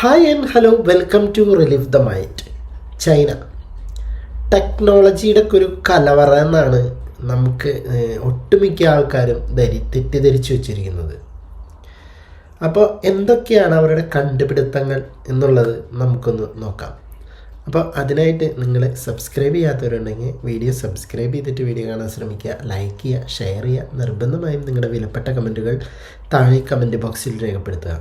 Hi and hello welcome to relieve the mind China ടെക്നോളജിയുടെ ഒക്കെ ഒരു കലവറ എന്നാണ് നമുക്ക് ഒട്ടുമിക്ക ആൾക്കാരും ധരി തെറ്റിദ്ധരിച്ചു വച്ചിരിക്കുന്നത്. അപ്പോൾ എന്തൊക്കെയാണ് അവരുടെ കണ്ടുപിടുത്തങ്ങൾ എന്നുള്ളത് നമുക്കൊന്ന് നോക്കാം. അപ്പോൾ അതിനായിട്ട് നിങ്ങൾ സബ്സ്ക്രൈബ് ചെയ്യാത്തവരുണ്ടെങ്കിൽ വീഡിയോ സബ്സ്ക്രൈബ് ചെയ്തിട്ട് വീഡിയോ കാണാൻ ശ്രമിക്കുക. ലൈക്ക് ചെയ്യുക ഷെയർ ചെയ്യുക. നിർബന്ധമായും നിങ്ങളുടെ വിലപ്പെട്ട കമന്റുകൾ താഴെ കമന്റ് ബോക്സിൽ രേഖപ്പെടുത്തുക.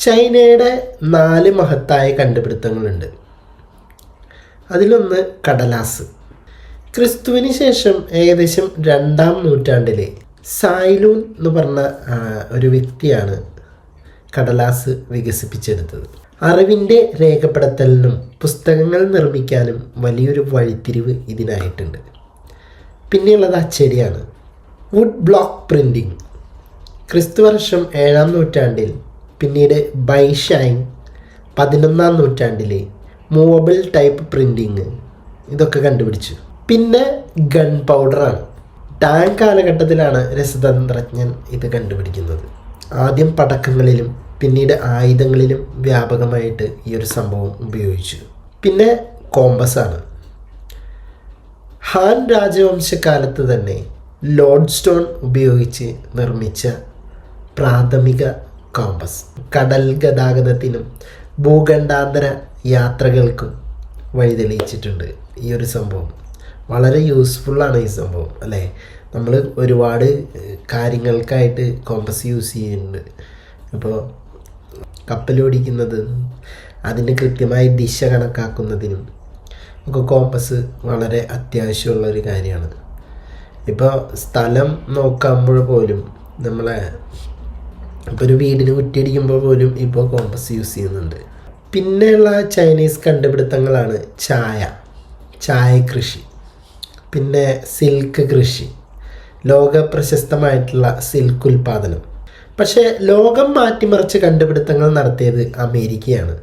ചൈനയുടെ നാല് മഹത്തായ കണ്ടുപിടുത്തങ്ങളുണ്ട്. അതിലൊന്ന് കടലാസ്. ക്രിസ്തുവിന് ശേഷം ഏകദേശം രണ്ടാം നൂറ്റാണ്ടിലെ സായിലൂൻ എന്ന് പറഞ്ഞ ഒരു വ്യക്തിയാണ് കടലാസ് വികസിപ്പിച്ചെടുത്തത്. അറിവിന്റെ രേഖപ്പെടുത്തലിനും പുസ്തകങ്ങൾ നിർമ്മിക്കാനും വലിയൊരു വഴിത്തിരിവ് ഇതിനായിട്ടുണ്ട്. പിന്നെയുള്ളത് അച്ചടിയാണ്. വുഡ് ബ്ലോക്ക് പ്രിന്റിംഗ് ക്രിസ്തുവർഷം ഏഴാം നൂറ്റാണ്ടിൽ പിന്നീട് ബൈഷൈൻ പതിനൊന്നാം നൂറ്റാണ്ടിലെ മൂവബിൾ ടൈപ്പ് പ്രിന്റിങ് ഇതൊക്കെ കണ്ടുപിടിച്ചു. പിന്നെ ഗൺ പൗഡറാണ് ടാങ് കാലഘട്ടത്തിലാണ് രസതന്ത്രജ്ഞൻ ഇത് കണ്ടുപിടിക്കുന്നത്. ആദ്യം പടക്കങ്ങളിലും പിന്നീട് ആയുധങ്ങളിലും വ്യാപകമായിട്ട് ഈ ഒരു സംഭവം ഉപയോഗിച്ചു. പിന്നെ കോമ്പസാണ് ഹാൻ രാജവംശകാലത്ത് തന്നെ ലോഡ് സ്റ്റോൺ ഉപയോഗിച്ച് നിർമ്മിച്ച പ്രാഥമിക കോമ്പസ് കടൽ ഗതാഗതത്തിനും ഭൂഖണ്ഡാന്തര യാത്രകൾക്കും വഴിതെളിയിച്ചിട്ടുണ്ട് ഈ ഒരു സംഭവം. വളരെ യൂസ്ഫുള്ളാണ് ഈ സംഭവം അല്ലേ? നമ്മൾ ഒരുപാട് കാര്യങ്ങൾക്കായിട്ട് കോമ്പസ് യൂസ് ചെയ്യുന്നുണ്ട്. അപ്പോൾ കപ്പലോടിക്കുന്നത് അതിന് കൃത്യമായി ദിശ കണക്കാക്കുന്നതിനും ഒക്കെ കോമ്പസ് വളരെ അത്യാവശ്യമുള്ള ഒരു കാര്യമാണ്. ഇപ്പോൾ സ്ഥലം നോക്കുമ്പോൾ പോലും നമ്മളെ ഇപ്പോൾ ഒരു വീടിന് കുറ്റിയടിക്കുമ്പോൾ പോലും ഇപ്പോൾ കോമ്പസ് യൂസ് ചെയ്യുന്നുണ്ട്. പിന്നെയുള്ള ചൈനീസ് കണ്ടുപിടുത്തങ്ങളാണ് ചായ ചായ കൃഷി പിന്നെ സിൽക്ക് കൃഷി ലോക പ്രശസ്തമായിട്ടുള്ള സിൽക്ക് ഉൽപാദനം പക്ഷേ ലോകം മാറ്റിമറിച്ച് കണ്ടുപിടുത്തങ്ങൾ നടത്തിയത് അമേരിക്കയാണ്.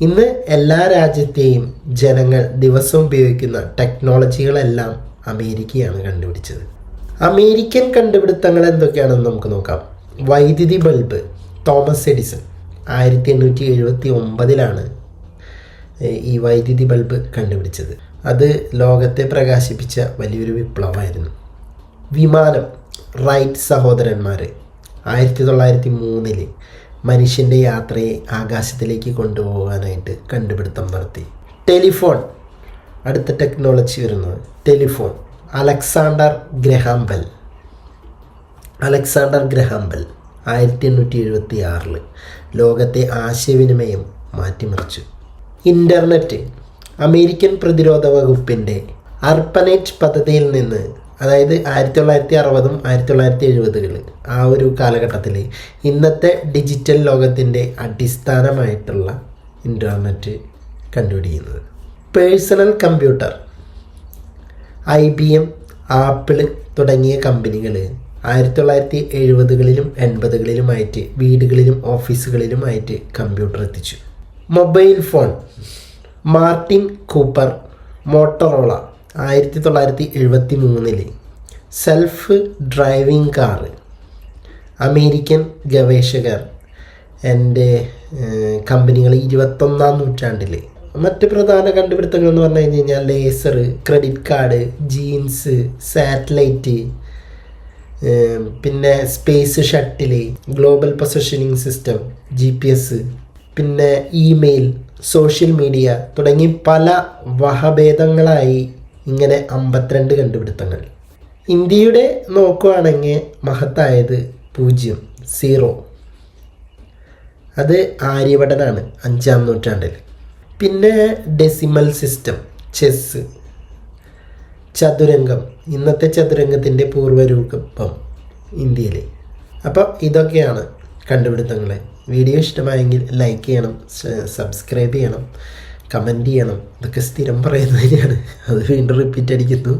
ഇന്ന് എല്ലാ രാജ്യത്തെയും ജനങ്ങൾ ദിവസം ഉപയോഗിക്കുന്ന ടെക്നോളജികളെല്ലാം അമേരിക്കയാണ് കണ്ടുപിടിച്ചത്. അമേരിക്കൻ കണ്ടുപിടുത്തങ്ങൾ എന്തൊക്കെയാണെന്ന് നമുക്ക് നോക്കാം. വൈദ്യുതി ബൾബ് തോമസ് എഡിസൺ ആയിരത്തി എണ്ണൂറ്റി എഴുപത്തി ഒമ്പതിലാണ് ഈ വൈദ്യുതി ബൾബ് കണ്ടുപിടിച്ചത്. അത് ലോകത്തെ പ്രകാശിപ്പിച്ച വലിയൊരു വിപ്ലവമായിരുന്നു. വിമാനം റൈറ്റ് സഹോദരന്മാർ ആയിരത്തി തൊള്ളായിരത്തി മൂന്നിൽ മനുഷ്യന്റെ യാത്രയെ ആകാശത്തിലേക്ക് കൊണ്ടുപോകാനായിട്ട് കണ്ടുപിടുത്തം നടത്തി. ടെലിഫോൺ അടുത്ത ടെക്നോളജി വരുന്നത് telephone Alexander Graham Bell. Alexander Graham Bell ആയിരത്തി എണ്ണൂറ്റി എഴുപത്തി ആറിൽ ലോകത്തെ ആശയവിനിമയം മാറ്റിമറിച്ചു. ഇന്റർനെറ്റ് അമേരിക്കൻ പ്രതിരോധ വകുപ്പിന്റെ അർപ്പനേറ്റ് പദ്ധതിയിൽ നിന്ന് അതായത് ആയിരത്തി തൊള്ളായിരത്തി അറുപതും ആയിരത്തി തൊള്ളായിരത്തി എഴുപതുകൾ ആ ഒരു കാലഘട്ടത്തിൽ ഇന്നത്തെ ഡിജിറ്റൽ ലോകത്തിന്റെ അടിസ്ഥാനമായിട്ടുള്ള ഇന്റർനെറ്റ് കണ്ടുപിടിക്കുന്നത്. Personal computer I B M Apple തുടങ്ങിയ കമ്പനികൾ ആയിരത്തി തൊള്ളായിരത്തി എഴുപതുകളിലും എൺപതുകളിലുമായിട്ട് വീടുകളിലും ഓഫീസുകളിലുമായിട്ട് കമ്പ്യൂട്ടർ എത്തിച്ചു. Mobile phone Martin Cooper Motorola ആയിരത്തി തൊള്ളായിരത്തി എഴുപത്തി മൂന്നിൽ സെൽഫ് ഡ്രൈവിംഗ് കാർ അമേരിക്കൻ ഗവേഷകർ. എന്റെ കമ്പനികൾ ഇരുപത്തൊന്നാം നൂറ്റാണ്ടിൽ മറ്റ് പ്രധാന കണ്ടുപിടുത്തങ്ങൾ എന്ന് പറഞ്ഞു കഴിഞ്ഞ് കഴിഞ്ഞാൽ laser credit card jeans satellite പിന്നെ space shuttle global positioning system G P S പിന്നെ ഇമെയിൽ സോഷ്യൽ മീഡിയ തുടങ്ങി പല വഹഭേദങ്ങളായി ഇങ്ങനെ അമ്പത്തിരണ്ട് കണ്ടുപിടുത്തങ്ങൾ. ഇന്ത്യയുടെ നോക്കുകയാണെങ്കിൽ മഹത്തായത് പൂജ്യം സീറോ. അത് ആര്യഭടനാണ് അഞ്ചാം നൂറ്റാണ്ടിൽ. പിന്നെ ഡെസിമൽ സിസ്റ്റം ചെസ്സ് ചതുരംഗം. ഇന്നത്തെ ചതുരംഗത്തിന്റെ പൂർവരൂപം ഇന്ത്യയിൽ അപ്പോൾ ഇതൊക്കെയാണ് കണ്ടുപിടുത്തങ്ങൾ വീഡിയോ ഇഷ്ടമായെങ്കിൽ ലൈക്ക് ചെയ്യണം സബ്സ്ക്രൈബ് ചെയ്യണം കമന്റ് ചെയ്യണം. ഇതൊക്കെ സ്ഥിരം പറയുന്നത് തന്നെയാണ്. അത് വീണ്ടും റിപ്പീറ്റ് അടിക്കുന്നു.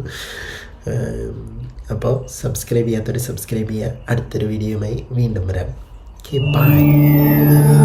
അപ്പോൾ സബ്സ്ക്രൈബ് ചെയ്യാത്തവർ സബ്സ്ക്രൈബ് ചെയ്യുക. അടുത്തൊരു വീഡിയോയുമായി വീണ്ടും വരാം. ബൈ